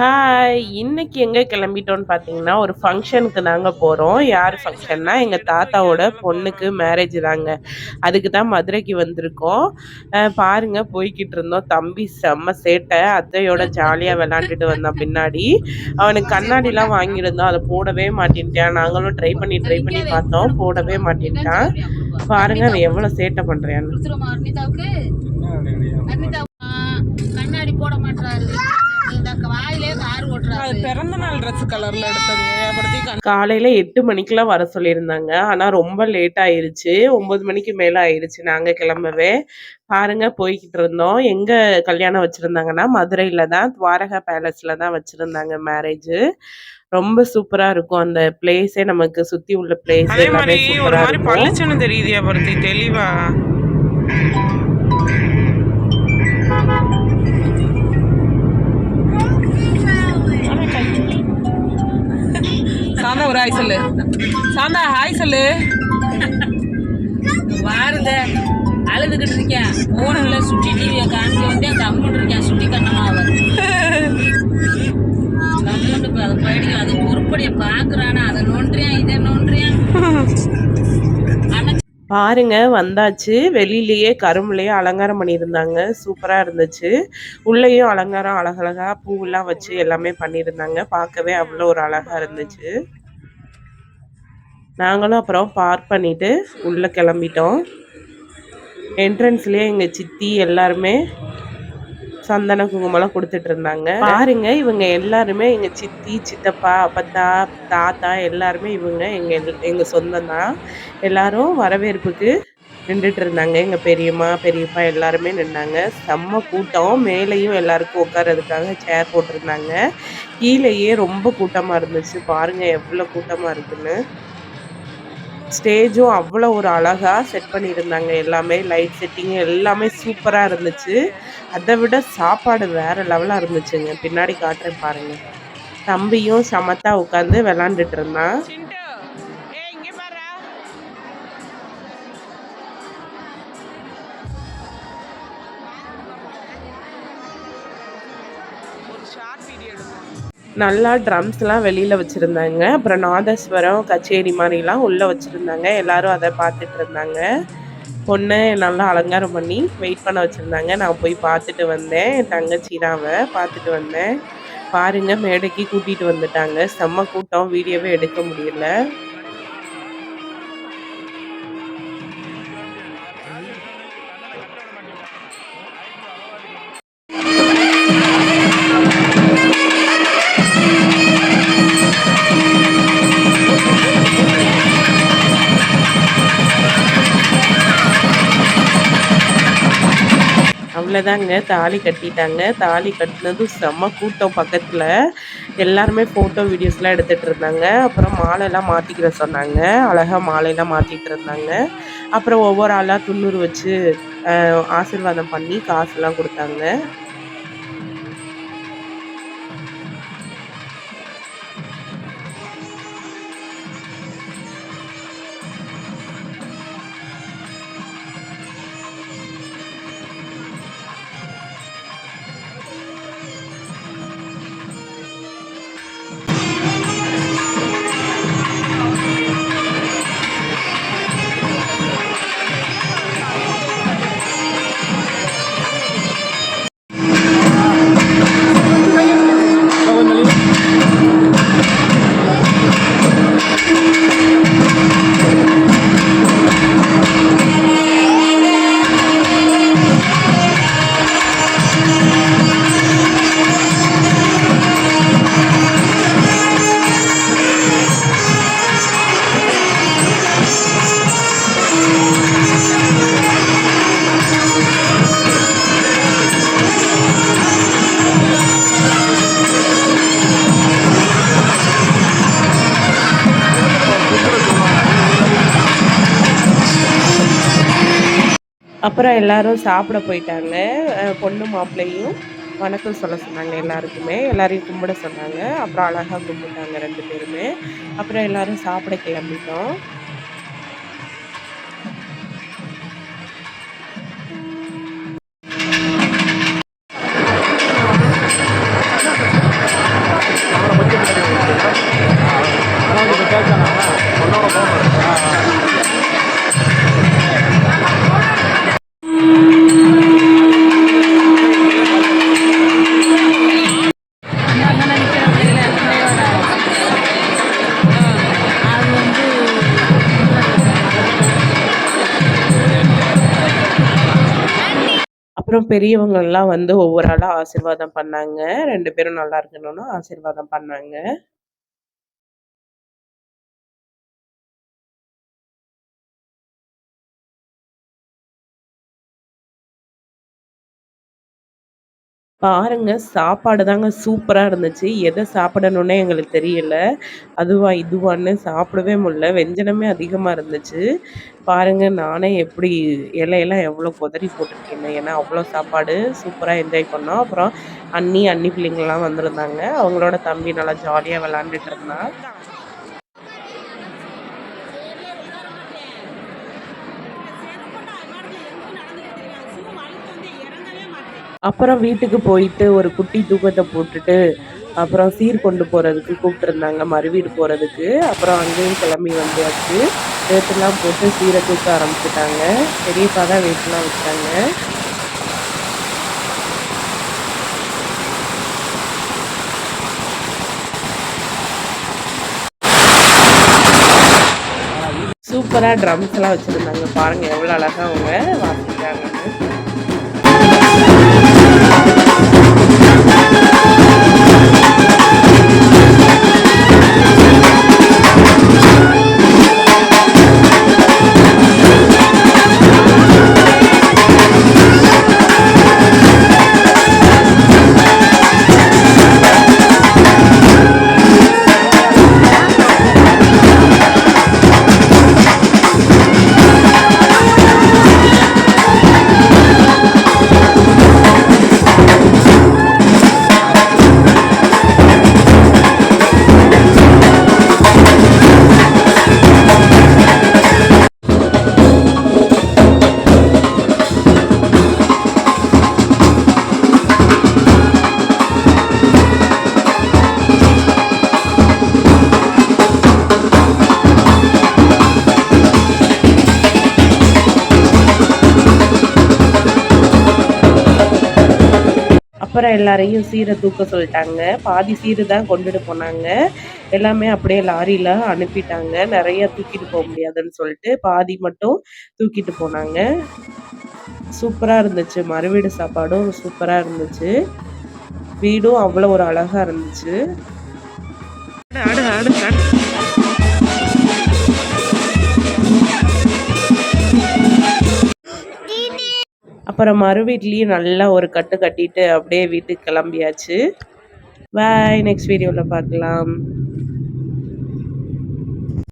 Hi இன்னைக்கு எங்கே கிளம்பிட்டோம்னு பார்த்தீங்கன்னா ஒரு ஃபங்க்ஷனுக்கு நாங்கள் போகிறோம் யார் ஃபங்க்ஷன்னா எங்கள் தாத்தாவோட பொண்ணுக்கு மேரேஜ் தாங்க. அதுக்கு தான் மதுரைக்கு வந்திருக்கோம். பாருங்க போய்கிட்டு இருந்தோம். தம்பி செம்ம சேட்டை. அத்தையோட ஜாலியாக விளாண்டுட்டு வந்தான் பின்னாடி. அவனுக்கு கண்ணாடிலாம் வாங்கியிருந்தோம். அதை போடவே மாட்டேன்ட்டான். நாங்களும் ட்ரை பண்ணி ட்ரை பண்ணி பார்த்தோம். போடவே மாட்டேன்ட்டான். பாருங்க அவன் எவ்வளோ சேட்டை பண்ணுறான்னு கண்ணாடி போட மாட்டாரு பிறந்த நாள் ட்ரெஸ் கலர்ல எடுத்தது. காலையில் எட்டு மணிக்கெலாம் வர சொல்லியிருந்தாங்க. ஆனால் ரொம்ப லேட் ஆயிருச்சு. ஒம்பது மணிக்கு மேலே ஆயிருச்சு. நாங்கள் கிளம்பவே. பாருங்க போய்கிட்டு இருந்தோம். எங்கே கல்யாணம் வச்சுருந்தாங்கன்னா மதுரையில் தான் துவாரகா பேலஸில் தான் வச்சுருந்தாங்க மேரேஜ் ரொம்ப சூப்பராக இருக்கும். அந்த பிளேஸே நமக்கு சுற்றி உள்ள பிளேஸ் எல்லாமே இருக்கும். பளிச்சுன்னு தெரியுது தெளிவா. ஒரு ஹாய் சொல்லு. சாந்தா ஹாய் சொல்லு. வாருங்க. அழுதுகிட்டு இருக்கேன். போன்ல சுட்டி டிவியை காமிக்க வந்து கம்முன்னு இருக்கேன். சுட்டி கண்ணமா அவர் இப்ப அதை உருப்படியை பாக்குறானா? அதை நோண்டுறியான் இதை நோண்டுறியான் பாருங்க வந்தாச்சு. வெளியிலேயே கரும்புலையே அலங்காரம் பண்ணியிருந்தாங்க. சூப்பராக இருந்துச்சு. உள்ளேயும் அலங்காரம் அழகழகா பூவெல்லாம் வச்சு எல்லாமே பண்ணியிருந்தாங்க. பார்க்கவே அவ்வளோ ஒரு அழகா இருந்துச்சு. நாங்களும் அப்புறம் பார்க் பண்ணிவிட்டு உள்ளே கிளம்பிட்டோம். என்ட்ரன்ஸ்லேயே எங்கள் சித்தி எல்லாருமே சந்தன குங்குமம்லாம் கொடுத்துட்டு இருந்தாங்க. பாருங்க இவங்க எல்லாருமே எங்க சித்தி சித்தப்பா அப்பத்தா தாத்தா எல்லாருமே இவங்க எங்க எல்- எங்க சொந்தம் தான். எல்லாரும் வரவேற்புக்கு நின்றுட்டு இருந்தாங்க. எங்க பெரியம்மா பெரியப்பா எல்லாருமே நின்னாங்க. செம்ம கூட்டம். மேலேயும் எல்லாருக்கும் உட்கார்றதுக்காக சேர் போட்டிருந்தாங்க. கீழேயே ரொம்ப கூட்டமா இருந்துச்சு. பாருங்க எவ்வளோ கூட்டமா இருக்குன்னு. ஸ்டேஜும் அவ்வளோ ஒரு அழகாக செட் பண்ணியிருந்தாங்க. எல்லாமே லைட் செட்டிங் எல்லாமே சூப்பராக இருந்துச்சு. அதை விட சாப்பாடு வேறு லெவலாக இருந்துச்சுங்க. பின்னாடி காட்டுறேன் பாருங்கள் தம்பியும் சமத்தா உட்காந்து விளாண்டுட்டு இருந்தான். நல்லா ட்ரம்ஸ்லாம் வெளியில் வச்சுருந்தாங்க. அப்புறம் நாதஸ்வரம் கச்சேரி மாதிரிலாம் உள்ளே வச்சுருந்தாங்க. எல்லோரும் அதை பார்த்துட்டு இருந்தாங்க. பொண்ணை நல்லா அலங்காரம் பண்ணி வெயிட் பண்ண வச்சுருந்தாங்க. நான் போய் பார்த்துட்டு வந்தேன். என் தங்கச்சி தான் பார்த்துட்டு வந்தேன். பாருங்கள் மேடைக்கு கூட்டிகிட்டு வந்துட்டாங்க. செம்ம கூட்டம். வீடியோவே எடுக்க முடியல. அவ்வளோதாங்க தாலி கட்டிட்டாங்க. தாலி கட்டினதும் செம்ம கூட்டம் பக்கத்தில். எல்லாருமே ஃபோட்டோ வீடியோஸ்லாம் எடுத்துகிட்டு இருந்தாங்க. அப்புறம் மாலைலாம் மாற்றிக்கிற சொன்னாங்க. அழகாக மாலையெல்லாம் மாற்றிட்டு இருந்தாங்க. அப்புறம் ஒவ்வொரு ஆளாக துண்ணூறு வச்சு ஆசிர்வாதம் ஆசீர்வாதம் பண்ணி காசுலாம் கொடுத்தாங்க. அப்புறம் எல்லாரும் சாப்பிட போயிட்டாங்க. பொண்ணு மாப்பிள்ளையும் வணக்கம் சொல்ல சொன்னாங்க எல்லாருக்குமே. எல்லாரையும் கும்பிட சொன்னாங்க. அப்புறம் அழகாக கும்பிட்டாங்க ரெண்டு பேருமே. அப்புறம் எல்லாரும் சாப்பிட கிளம்பிட்டோம். அப்புறம் பெரியவங்கள்லாம் வந்து ஒவ்வொரு ஆளாக ஆசீர்வாதம் பண்ணாங்க. ரெண்டு பேரும் நல்லா இருக்கணும்னு ஆசீர்வாதம் பண்ணாங்க. பாருங்க சாப்பாடு தாங்க சூப்பரா இருந்துச்சு. எதை சாப்பிடணும்னே எங்களுக்கு தெரியல. அதுவா, இதுவான்னு சாப்பிடவே முடியல. வெஞ்சனமே அதிகமா இருந்துச்சு. பாருங்க நானே எப்படி இலையெல்லாம் எவ்வளோ கொதறி போட்டிருக்கேன் ஏன்னா அவ்வளோ சாப்பாடு சூப்பராக என்ஜாய் பண்ணோம். அப்புறம் அண்ணி, அண்ணி பிள்ளைங்கள்லாம் வந்திருந்தாங்க. அவங்களோட தம்பி நல்லா ஜாலியாக விளாண்டுட்டு இருந்தான். அப்புறம் வீட்டுக்கு போயிட்டு ஒரு குட்டி தூக்கத்தை போட்டுட்டு, அப்புறம் சீர் கொண்டு போறதுக்கு கூப்பிட்டுருந்தாங்க மறுவீடு போறதுக்கு. அப்புறம் அங்கேயும் கிளம்பி வந்தாச்சு. வேட்டெல்லாம் போட்டு சீரை தூக்க ஆரம்பிச்சுட்டாங்க. பெரியப்பா தான் வேட்டெல்லாம் வச்சாங்க. சூப்பரா ட்ரம்ஸ்லாம் வச்சிருந்தாங்க. பாருங்க எவ்வளோ அழகா அவங்க வாசிக்கிறாங்கன்னு. அப்புறம் எல்லாரையும் சீரை தூக்க சொல்லிட்டாங்க. பாதி சீரு தான் கொண்டுட்டு போனாங்க. எல்லாமே அப்படியே லாரியில் அனுப்பிட்டாங்க. நிறைய தூக்கிட்டு போக முடியாதுன்னு சொல்லிட்டு, பாதி மட்டும் தூக்கிட்டு போனாங்க. சூப்பராக இருந்துச்சு. மறுவீடு சாப்பாடும் சூப்பராக இருந்துச்சு. வீடும் அவ்வளோ ஒரு அழகாக இருந்துச்சு. அப்புறம் மறு வீட்லேயும் நல்லா ஒரு கட்டு கட்டிட்டு அப்படியே வீட்டுக்கு கிளம்பியாச்சு. பாய் நெக்ஸ்ட் வீடியோவில் பார்க்கலாம்.